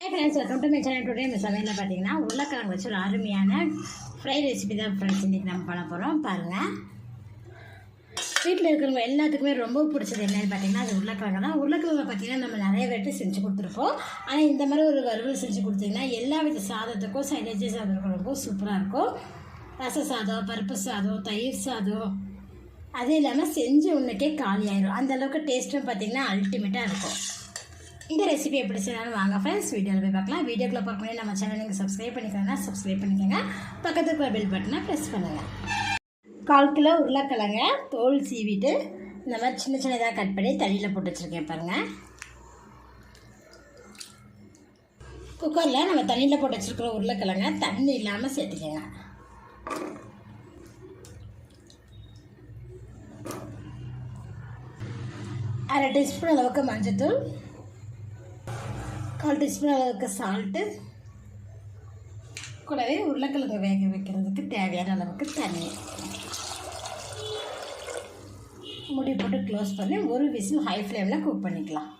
Hey friends welcome to my channel today இந்த சமையலில் பார்த்தீங்கன்னா உருளைக்கிழங்கு வச்சு ஒரு அருமையான ஃப்ரை ரெசிபி தான் ஃப்ரெண்ட்ஸ் இன்றைக்கி நம்ம பண்ண போகிறோம் பாருங்கள் வீட்டில் இருக்கிறவங்க எல்லாத்துக்குமே ரொம்ப பிடிச்சது என்னன்னு பார்த்தீங்கன்னா அது உருளைக்கிழங்கு தான். உருளைக்கிழங்கு பார்த்தீங்கன்னா நம்ம நிறைய பேர்ட்டு செஞ்சு கொடுத்துருப்போம். ஆனால் இந்த மாதிரி ஒரு வறுவல் செஞ்சு கொடுத்தீங்கன்னா எல்லா வித சாதத்துக்கும் சைலேஜ் சாதத்துக்கும் ரொம்ப சூப்பராக இருக்கும். ரச சாதம் பருப்பு சாதம் தயிர் சாதம். அது இல்லாமல் செஞ்ச உன்னைக்கே காலி ஆயிரும் அந்த அளவுக்கு டேஸ்ட்டும் பார்த்தீங்கன்னா அல்டிமேட்டாக இருக்கும். இந்த ரெசிபி எப்படி செய்யணும் வாங்க ஃப்ரெண்ட்ஸ் வீடியோவில் போய் பார்க்கலாம். வீடியோக்குள்ள பார்க்கணும் நம்ம சேனல் நீங்கள் சப்ஸ்கிரைப் பண்ணிக்கோங்கன்னா சப்ஸ்கிரைப் பண்ணிக்கோங்க. பக்கத்துக்கு பெல் பட்டனை ப்ரெஸ் பண்ணுங்கள் கால் கிலோ உருளைக்கிழங்க தோல் சீவிட்டு இந்த மாதிரி சின்ன சின்னதாக கட் பண்ணி தண்ணியில் போட்டு வச்சுருக்கேன் பாருங்கள் குக்கரில் நம்ம தண்ணியில் போட்டு வச்சுருக்கிற உருளைக்கிழங்க தண்ணி இல்லாமல் சேர்த்துக்கோங்க. அரை டீஸ்பூன் அளவுக்கு மஞ்சத்தூள் கால் டீஸ்பூன் அளவுக்கு சால்ட்டு கூடவே உருளைக்கிழங்கு வேக வைக்கிறதுக்கு தேவையான அளவுக்கு தண்ணி. முடி போட்டு க்ளோஸ் பண்ணி ஒரு விசில் ஹை ஃப்ளேமில் குக் பண்ணிக்கலாம்.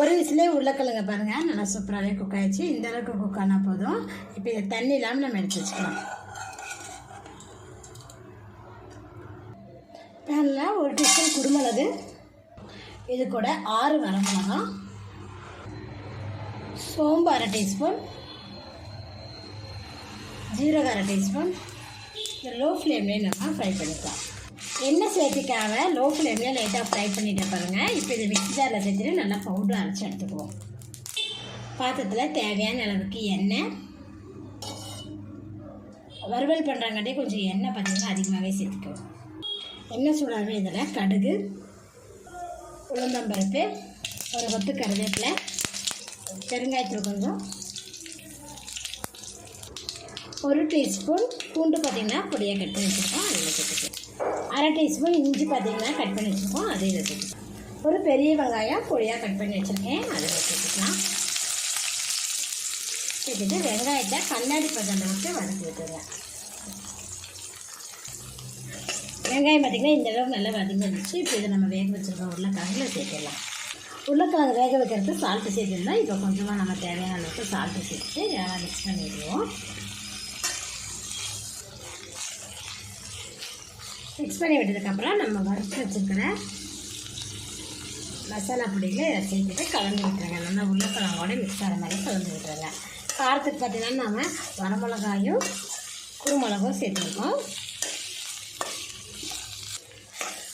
ஒரு விசிலே உருளைக்கிழங்கு பாருங்கள் நல்லா சூப்பராகவே குக் ஆகிடுச்சு இந்த அளவுக்கு குக் ஆனால் போதும். இப்போ இதை தண்ணி இல்லாமல் நம்ம எடுத்து வச்சுக்கலாம். பேனில் ஒரு டீஸ்பூன் குருமிளகு. இது கூட ஆறு வரமிளகாய். சோம்பு அரை டீஸ்பூன் ஜீரகம் அரை டீஸ்பூன். இந்த லோ ஃப்ளேம்லேயே நம்ம ஃப்ரை பண்ணிக்கலாம். எண்ணெய் சேர்த்திக்காம லோ ஃப்ளேம்லேயே லைட்டாக ஃப்ரை பண்ணிட்டு பாருங்கள் இப்போ இது மிக்ஸி ஜாரில் சேர்த்துட்டு நல்லா பவுடர் அரைச்சி எடுத்துக்குவோம். பாத்திரத்தில் தேவையான அளவுக்கு எண்ணெய். வறுவல் பண்ணுறாங்காட்டி கொஞ்சம் எண்ணெய் பார்த்திங்கன்னா அதிகமாகவே சேர்த்துக்குவோம் எண்ணெய் சூடாகவே இதில் கடுகு உளுந்தம்பருப்பு ஒரு கொத்து கருவேப்பிலை பெருங்காயத்தூள் கொஞ்சம். ஒரு டீஸ்பூன் பூண்டு பார்த்திங்கன்னா பொடியாக கட் பண்ணி வச்சுருக்கோம். அதில் சேர்த்துக்கலாம் அரை டீஸ்பூன் இஞ்சி பார்த்திங்கன்னா கட் பண்ணி வச்சுருக்கோம். அதையும் சேர்த்துக்கலாம் ஒரு பெரிய வெங்காயம் பொடியாக கட் பண்ணி வச்சுருக்கேன். அதில் சேர்த்துக்கலாம் சேர்த்துட்டு வெங்காயத்தை கண்ணாடி பதம் அளவுக்கு வதக்கி விட்டுருங்க. வெங்காயம் பார்த்திங்கன்னா இந்த அளவுக்கு நல்லா வதங்கி வந்துச்சு. இப்போ இதை நம்ம வேக வச்சுருக்கோம் உருளைக்கிழங்குல சேர்த்துடலாம். உருளைக்கிழங்கு வேக வைக்கிறதுக்கு சால்ட்டு சேர்த்துருந்தா இப்போ கொஞ்சமாக நம்ம தேவையான அளவுக்கு சால்ட்டு சேர்த்து நல்லா மிக்ஸ் பண்ணிடுவோம். மிக்ஸ் பண்ணி விட்டதுக்கப்புறம் நம்ம வறுத்து வச்சுருக்கிற மசாலா பொடியில் இதை சேர்த்துட்டு கலந்து விட்டுருங்க. நல்லா உருளைக்கிழங்கோட மிக்ஸ் ஆகிற மாதிரி கலந்து விட்டுருங்க. காரத்துக்கு பார்த்திங்கன்னா நம்ம வரமிளகாயும் குருமிளகும் சேர்த்துருக்கோம்.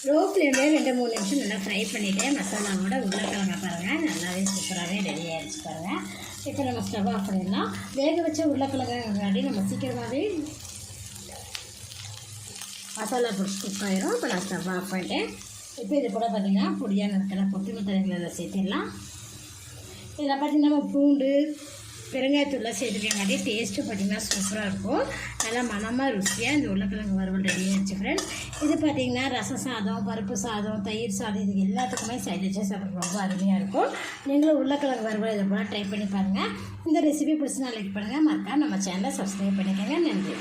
லோ ஃப்ளேம்லேயே ரெண்டு மூணு நிமிஷம் நல்லா ஃப்ரை பண்ணிவிட்டு மசாலாவோட உருளைக்கிழங்க பாருங்கள் நல்லாவே சூப்பராகவே ரெடி ஆகிடுச்சு பாருங்கள் இப்போ நம்ம ஸ்டவ் ஆஃப் பண்ணிடலாம். வேக வச்ச உருளைக்கிழங்காடி நம்ம சீக்கிரமாகவே மசாலா பிடிச்சி குக் ஆகிரும் இப்போ நான் ஸ்டவ் ஆஃப் பண்ணிட்டேன். இப்போ இது கூட பார்த்திங்கன்னா பொடியாக இருக்கிற கொத்தமல்லி சேர்த்திடலாம். இதில் பார்த்திங்கன்னா நம்ம பூண்டு பெருங்காயத்தூள்லாம் சேர்த்துக்கங்காட்டி டேஸ்ட்டு பார்த்திங்கன்னா சூப்பராக இருக்கும். நல்லா மனமாக ருசியாக இந்த உருளைக்கிழங்கு வறுவல் ரெடி ஆகிடுச்சு ஃப்ரெண்ட்ஸ் இது பார்த்திங்கன்னா ரச சாதம் பருப்பு சாதம் தயிர் சாதம் இது எல்லாத்துக்குமே சைட் டிஷ்ஷாக சாப்பிட்றது ரொம்ப அருமையாக இருக்கும். நீங்களும் உருளைக்கிழங்கு வறுவல் இதை போல் ட்ரை பண்ணி பாருங்கள் இந்த ரெசிபி பிடிச்சினா லைக் பண்ணுங்கள் மறக்காம நம்ம சேனலை சப்ஸ்கிரைப் பண்ணிக்கோங்க. நன்றி.